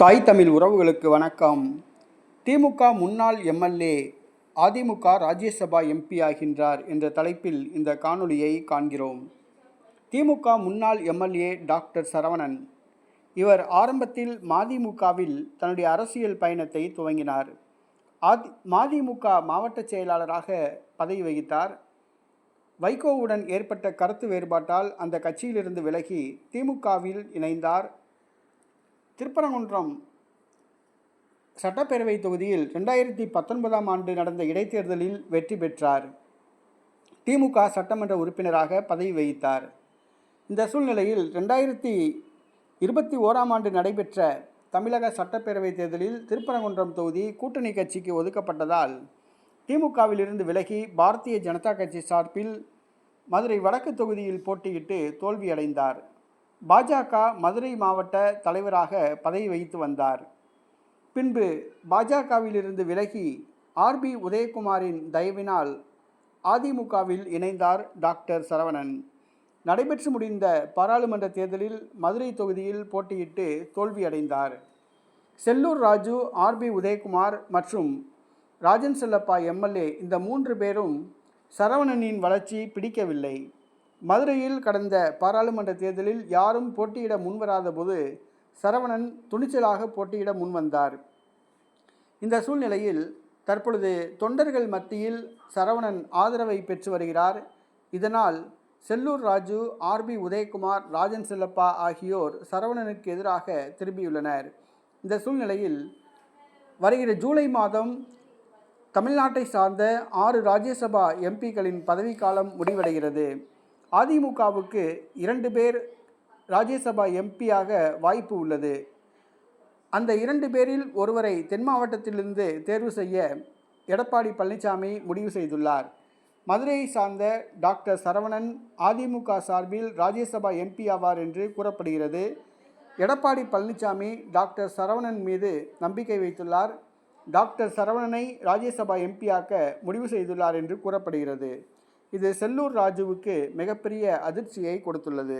தாய் தமிழ் உறவுகளுக்கு வணக்கம். திமுக முன்னாள் எம்எல்ஏ அதிமுக ராஜ்யசபா எம்பி ஆகின்றார் என்ற தலைப்பில் இந்த காணொளியை காண்கிறோம். திமுக முன்னாள் எம்எல்ஏ டாக்டர் சரவணன் இவர் ஆரம்பத்தில் மதிமுகவில் தன்னுடைய அரசியல் பயணத்தை துவங்கினார். அதி மதிமுக மாவட்ட செயலாளராக பதவி வகித்தார். வைகோவுடன் ஏற்பட்ட கருத்து வேறுபாட்டால் அந்த கட்சியிலிருந்து விலகி திமுகவில் இணைந்தார். திருப்பரங்குன்றம். சட்டப்பேரவை தொகுதியில் ரெண்டாயிரத்தி பத்தொன்பதாம் ஆண்டு நடந்த இடைத்தேர்தலில் வெற்றி பெற்றார். திமுக சட்டமன்ற உறுப்பினராக பதவி வகித்தார். இந்த சூழ்நிலையில் ரெண்டாயிரத்தி இருபத்தி ஓராம் ஆண்டு நடைபெற்ற தமிழக சட்டப்பேரவை தேர்தலில் திருப்பரங்குன்றம் தொகுதி கூட்டணி கட்சிக்கு ஒதுக்கப்பட்டதால் திமுகவிலிருந்து விலகி பாரதிய ஜனதா கட்சி சார்பில் மதுரை வடக்கு தொகுதியில் போட்டியிட்டு தோல்வியடைந்தார். பாஜக மதுரை மாவட்ட தலைவராக பதவி வகித்து வந்தார். பின்பு பாஜகவிலிருந்து விலகி ஆர்பி உதயகுமாரின் தயவினால் அதிமுகவில் இணைந்தார் டாக்டர் சரவணன். நடைபெற்று முடிந்த பாராளுமன்ற தேர்தலில் மதுரை தொகுதியில் போட்டியிட்டு தோல்வியடைந்தார் செல்லூர் ராஜு ஆர்பி உதயகுமார் மற்றும் ராஜன் செல்லப்பா எம்எல்ஏ இந்த மூன்று பேரும் சரவணனின் வளர்ச்சி பிடிக்கவில்லை. மதுரையில் கடந்த பாராளுமன்ற தேர்தலில் யாரும் போட்டியிட முன்வராத போது சரவணன் துணிச்சலாக போட்டியிட முன்வந்தார். இந்த சூழ்நிலையில் தற்பொழுது தொண்டர்கள் மத்தியில் சரவணன் ஆதரவை பெற்று வருகிறார். இதனால் செல்லூர் ராஜு ஆர்பி உதயகுமார் ராஜன் செல்லப்பா ஆகியோர் சரவணனுக்கு எதிராக திரும்பியுள்ளனர். இந்த சூழ்நிலையில் வருகிற ஜூலை மாதம் தமிழ்நாட்டை சார்ந்த ஆறு ராஜ்யசபா எம்பிக்களின் பதவிக்காலம் முடிவடைகிறது. அதிமுகவுக்கு இரண்டு பேர் ராஜ்யசபா எம்பியாக வாய்ப்பு உள்ளது. அந்த இரண்டு பேரில் ஒருவரை தென் மாவட்டத்திலிருந்து தேர்வு செய்ய எடப்பாடி பழனிசாமி முடிவு செய்துள்ளார். மதுரையை சார்ந்த டாக்டர் சரவணன் அதிமுக சார்பில் ராஜ்யசபா எம்பி ஆவார் என்று கூறப்படுகிறது. எடப்பாடி பழனிசாமி டாக்டர் சரவணன் மீது நம்பிக்கை வைத்துள்ளார். டாக்டர் சரவணனை ராஜ்யசபா எம்பியாக்க முடிவு செய்துள்ளார் என்று கூறப்படுகிறது. இது செல்லூர் ராஜுவுக்கு மிகப்பெரிய அதிர்ச்சியை கொடுத்துள்ளது.